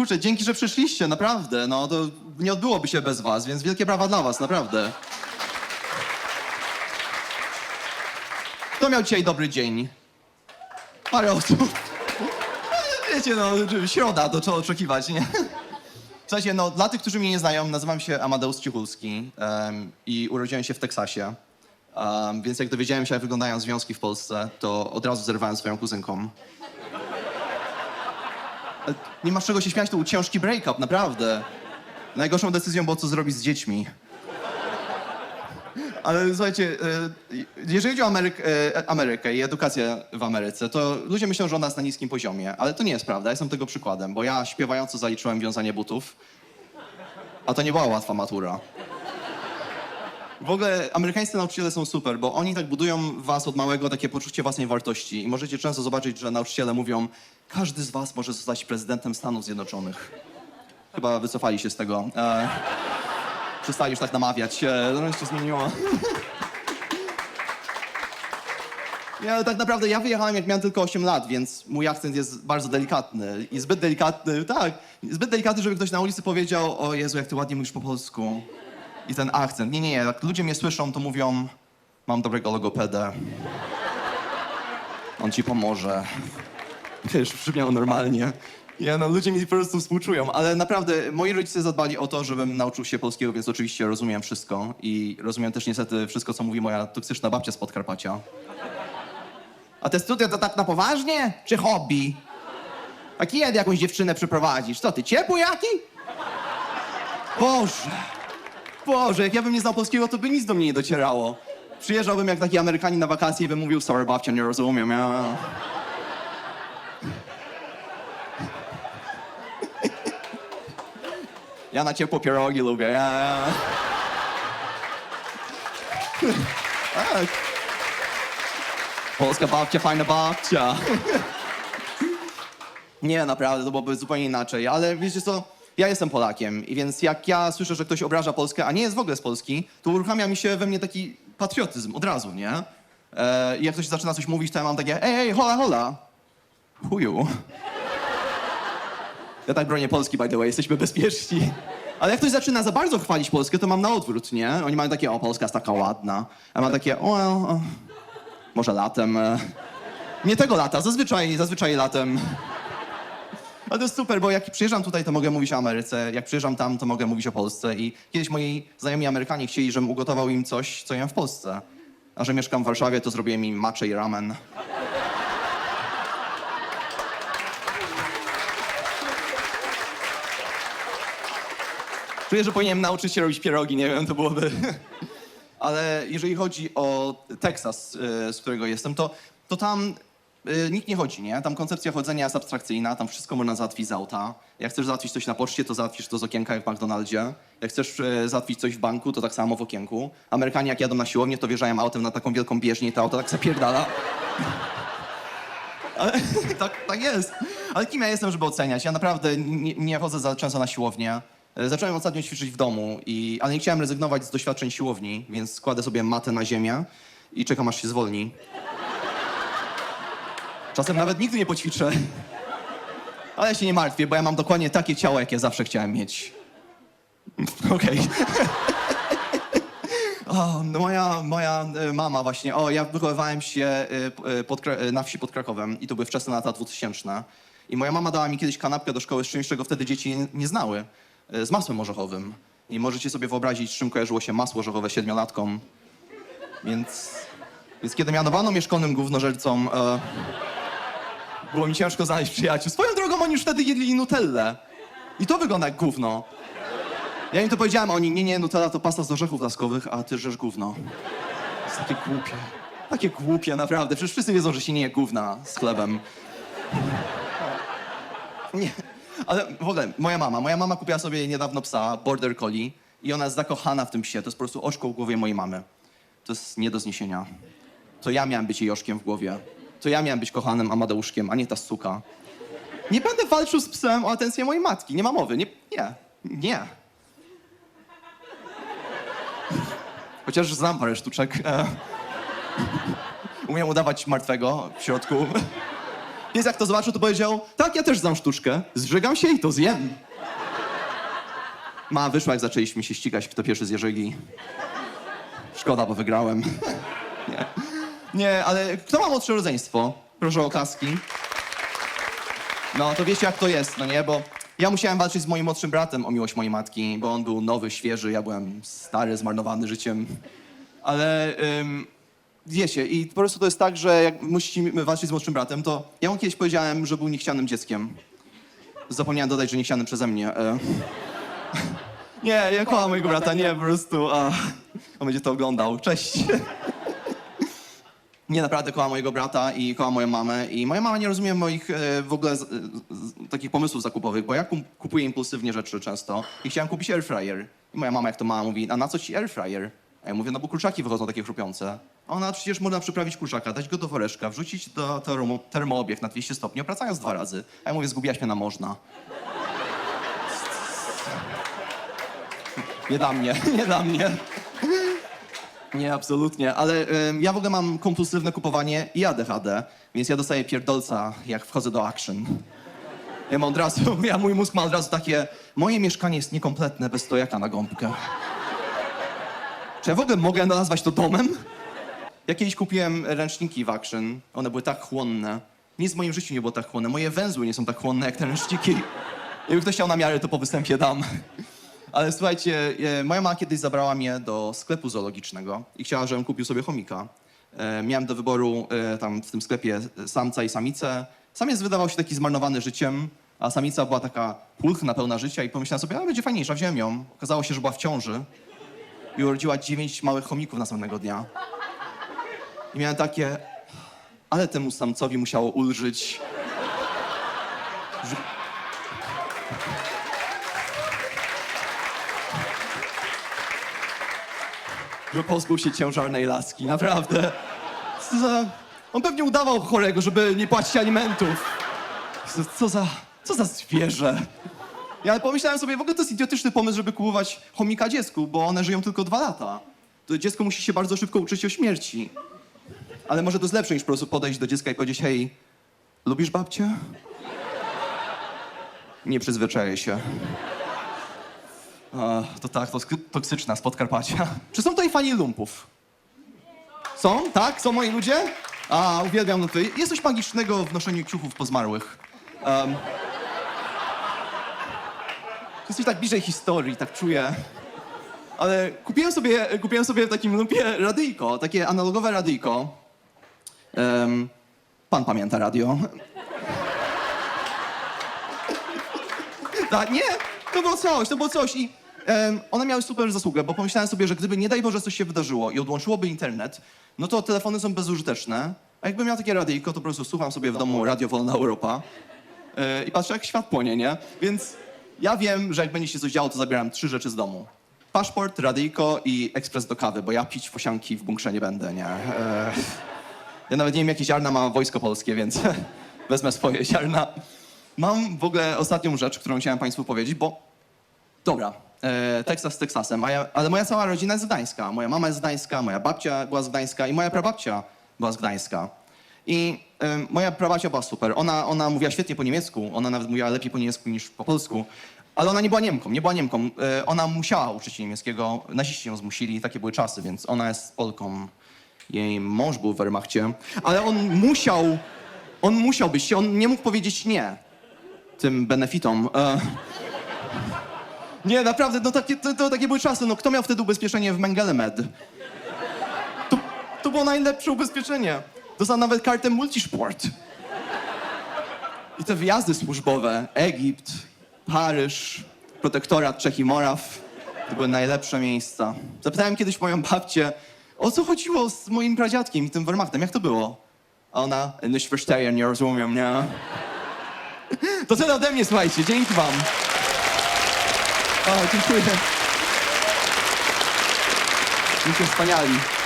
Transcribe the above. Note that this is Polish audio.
Kurczę, dzięki, że przyszliście, naprawdę. No to nie odbyłoby się bez was, więc wielkie brawa dla was, naprawdę. Kto miał dzisiaj dobry dzień? Parę osób. Wiecie, no, środa, to trzeba oczekiwać, nie? Słuchajcie, no, dla tych, którzy mnie nie znają, nazywam się Amadeusz Cichulski em, i urodziłem się w Teksasie. Em, więc jak dowiedziałem się, jak wyglądają związki w Polsce, to od razu zerwałem swoją kuzynką. Nie masz czego się śmiać, to był ciężki break-up, naprawdę. Najgorszą decyzją było, co zrobić z dziećmi. Ale słuchajcie, e, jeżeli chodzi o e, Amerykę i edukację w Ameryce, to ludzie myślą, że ona jest na niskim poziomie, ale to nie jest prawda. Jestem tego przykładem, bo ja śpiewająco zaliczyłem wiązanie butów, a to nie była łatwa matura. W ogóle amerykańscy nauczyciele są super, bo oni tak budują was od małego takie poczucie własnej wartości i możecie często zobaczyć, że nauczyciele mówią każdy z was może zostać prezydentem Stanów Zjednoczonych. Chyba wycofali się z tego. E, przestali już tak namawiać. E, no się zmieniło. Ja tak naprawdę ja wyjechałem jak miałem tylko 8 lat, więc mój akcent jest bardzo delikatny. I zbyt delikatny, tak, zbyt delikatny, żeby ktoś na ulicy powiedział, o Jezu, jak ty ładnie mówisz po polsku. I ten akcent. Nie, nie, nie, jak ludzie mnie słyszą, to mówią, mam dobrego logopedę. On ci pomoże. Wiesz, brzmiał normalnie. Ja, no, ludzie mi po prostu współczują, ale naprawdę moi rodzice zadbali o to, żebym nauczył się polskiego, więc oczywiście rozumiem wszystko i rozumiem też niestety wszystko, co mówi moja toksyczna babcia z Podkarpacia. A te studia to tak na poważnie? Czy hobby? A kiedy jakąś dziewczynę przyprowadzisz? Co ty, ciepły jaki? Boże, Boże, jak ja bym nie znał polskiego, to by nic do mnie nie docierało. Przyjeżdżałbym jak taki Amerykanin na wakacje i bym mówił, sorry babcia, nie rozumiem. Ja... Ja na ciepło pierogi lubię. Ja. Tak. Polska babcia, fajna babcia. Nie, naprawdę, to byłoby zupełnie inaczej. Ale wiecie co, ja jestem Polakiem i więc jak ja słyszę, że ktoś obraża Polskę, a nie jest w ogóle z Polski, to uruchamia mi się we mnie taki patriotyzm od razu, nie? E, I jak ktoś zaczyna coś mówić, to ja mam takie, ej, ej, hola, hola. Chuju. Ja tak bronię Polski, by the way, jesteśmy bezpieczni. Ale jak ktoś zaczyna za bardzo chwalić Polskę, to mam na odwrót, nie? Oni mają takie, o, Polska jest taka ładna. A mam takie, o, o może latem. e. Nie tego lata, zazwyczaj, zazwyczaj latem. Ale to jest super, bo jak przyjeżdżam tutaj, to mogę mówić o Ameryce. Jak przyjeżdżam tam, to mogę mówić o Polsce. I kiedyś moi znajomi Amerykanie chcieli, żebym ugotował im coś, co jem w Polsce. A że mieszkam w Warszawie, to zrobiłem im matcha i ramen. Czuję, że powinienem nauczyć się robić pierogi, nie wiem, to byłoby... Ale jeżeli chodzi o Teksas, y, z którego jestem, to, to tam y, nikt nie chodzi, nie? Tam koncepcja chodzenia jest abstrakcyjna, tam wszystko można załatwić z auta. Jak chcesz załatwić coś na poczcie, to załatwisz to z okienka jak w McDonaldzie. Jak chcesz y, załatwić coś w banku, to tak samo w okienku. Amerykanie jak jadą na siłownię, to wjeżdżają autem na taką wielką bieżnię i to auto tak zapierdala. Ale, tak, tak jest. Ale kim ja jestem, żeby oceniać? Ja naprawdę nie, nie chodzę za często na siłownię. E, Zacząłem ostatnio ćwiczyć w domu, i, ale nie chciałem rezygnować z doświadczeń siłowni, więc kładę sobie matę na ziemię i czekam aż się zwolni. Czasem nawet nigdy nie poćwiczę. Ale ja się nie martwię, bo ja mam dokładnie takie ciało, jakie zawsze chciałem mieć. Okej. O, no moja, moja e, mama właśnie, o, ja wychowywałem się e, e, pod, na wsi pod Krakowem i to były wczesne lata 2000. I moja mama dała mi kiedyś kanapkę do szkoły z czymś, czego wtedy dzieci nie, nie znały, z masłem orzechowym. I możecie sobie wyobrazić, z czym kojarzyło się masło orzechowe siedmiolatkom. Więc, więc kiedy mianowano mnie szkolnym e, było mi ciężko znaleźć przyjaciół. Swoją drogą oni już wtedy jedli nutellę. I to wygląda jak gówno. Ja im to powiedziałem, oni, nie, nie, Nutella to pasta z orzechów laskowych, a ty żesz gówno. To jest takie głupie. Takie głupie, naprawdę. Przecież wszyscy wiedzą, że się nie je gówna z chlebem. Nie, ale w ogóle, moja mama, moja mama kupiła sobie niedawno psa, Border Collie, i ona jest zakochana w tym psie. To jest po prostu oczko w głowie mojej mamy. To jest nie do zniesienia. To ja miałem być jej oczkiem w głowie. To ja miałem być kochanym Amadeuszkiem, a nie ta suka. Nie będę walczył z psem o atencję mojej matki. Nie ma mowy. Nie, nie, nie. Chociaż znam parę sztuczek. E, umiem udawać martwego w środku. Pies jak to zobaczył, to powiedział, tak, ja też znam sztuczkę, zżegam się i to zjem. Ma wyszła, jak zaczęliśmy się ścigać, kto pierwszy zje żygi. Szkoda, bo wygrałem. Nie. Nie, ale kto ma młodsze rodzeństwo? Proszę o oklaski. No, to wiecie jak to jest, no nie? Bo ja musiałem walczyć z moim młodszym bratem o miłość mojej matki, bo on był nowy, świeży, ja byłem stary, zmarnowany życiem. Ale ym, wiecie, i po prostu to jest tak, że jak musicie walczyć z młodszym bratem, to ja mu kiedyś powiedziałem, że był niechcianym dzieckiem. Zapomniałem dodać, że niechcianym przeze mnie. E. Nie, ja kocham mojego brata, nie, po prostu. A, on będzie to oglądał. Cześć. Nie, naprawdę kocham mojego brata i kocham moją mamę. I moja mama nie rozumie moich e, w ogóle z, z, takich pomysłów zakupowych, bo ja kupuję impulsywnie rzeczy często i chciałem kupić air fryer. I moja mama, jak to mama, mówi, a na co ci air fryer? A ja mówię, no bo kurczaki wychodzą takie chrupiące. A ona, przecież można przyprawić kurczaka, dać go do woreczka, wrzucić do termo, termoobieg na 200 stopni, opracając dwa razy. A ja mówię, zgubiłaś mnie na można. Nie dla mnie, nie dla mnie. Nie, absolutnie, ale ja w ogóle mam kompulsywne kupowanie i ADHD, więc ja dostaję pierdolca, jak wchodzę do action. Ja mam od razu, ja, mój mózg ma od razu takie, moje mieszkanie jest niekompletne bez stojaka na gąbkę. Czy ja w ogóle mogę nazwać to domem? Ja kiedyś kupiłem ręczniki w action, one były tak chłonne. Nic w moim życiu nie było tak chłonne, moje węzły nie są tak chłonne jak te ręczniki. Jakby ktoś chciał na miarę, to po występie dam. Ale słuchajcie, e, moja mama kiedyś zabrała mnie do sklepu zoologicznego i chciała, żebym kupił sobie chomika. E, Miałem do wyboru e, tam w tym sklepie samca i samicę. Samiec wydawał się taki zmarnowany życiem, a samica była taka pulchna, pełna życia i pomyślałem sobie, a będzie fajniejsza, wziąłem ją. Okazało się, że była w ciąży i urodziła dziewięć małych chomików następnego dnia. I miałem takie, ale temu samcowi musiało ulżyć. Że pozbył się ciężarnej laski, naprawdę. Co za... On pewnie udawał chorego, żeby nie płacić alimentów. Co, co za... co za zwierzę. Ja pomyślałem sobie, w ogóle to jest idiotyczny pomysł, żeby kupować chomika dziecku, bo one żyją tylko dwa lata. To dziecko musi się bardzo szybko uczyć o śmierci. Ale może to jest lepsze niż po prostu podejść do dziecka i powiedzieć, hej, lubisz babcię? Nie przyzwyczaję się. A, to tak, to toksyczna z Podkarpacia. Czy są tutaj fani lumpów? Są? Tak? Są moi ludzie? A, uwielbiam lumpy. Jest coś magicznego w noszeniu kciuchów po zmarłych. Um, jesteś tak bliżej historii, tak czuję. Ale kupiłem sobie, kupiłem sobie w takim lumpie radyjko, takie analogowe radyjko. Em, pan pamięta radio. Tak, nie, to było coś, to było coś i one miały super zasługę, bo pomyślałem sobie, że gdyby nie daj Boże coś się wydarzyło i odłączyłoby internet, no to telefony są bezużyteczne, a jakbym miał takie radyjko, to po prostu słucham sobie w domu Radio Wolna Europa e, i patrzę jak świat płonie, nie? Więc ja wiem, że jak będzie się coś działo, to zabieram trzy rzeczy z domu. Paszport, radyjko i ekspres do kawy, bo ja pić fosianki w bunkrze nie będę, nie? E, ja nawet nie wiem, jakie ziarna ma wojsko polskie, więc wezmę swoje ziarna. Mam w ogóle ostatnią rzecz, którą chciałem Państwu powiedzieć, bo dobra, e, Teksas z Teksasem, a ja, ale moja cała rodzina jest z Gdańska. Moja mama jest z Gdańska, moja babcia była z Gdańska i moja prababcia była z Gdańska. I e, moja prababcia była super. Ona, ona mówiła świetnie po niemiecku, ona nawet mówiła lepiej po niemiecku niż po polsku, ale ona nie była Niemką, nie była Niemką. E, ona musiała uczyć się niemieckiego, naziści ją zmusili, takie były czasy, więc ona jest Polką. Jej mąż był w Wehrmachcie, ale on musiał, on musiał być, on nie mógł powiedzieć nie tym benefitom. E... Nie, naprawdę, no takie, to, to takie były czasy. No, kto miał wtedy ubezpieczenie w Mengele Med? To, to było najlepsze ubezpieczenie. Dostał nawet kartę multisport. I te wyjazdy służbowe, Egipt, Paryż, protektorat Czech i Moraw, to były najlepsze miejsca. Zapytałem kiedyś moją babcię, o co chodziło z moim pradziadkiem i tym Wehrmachtem, jak to było? A ona, nicht verstehen, nie rozumiem, nie? To tyle ode mnie, słuchajcie. Dzięki wam. O, dziękuję. Jesteście wspaniali.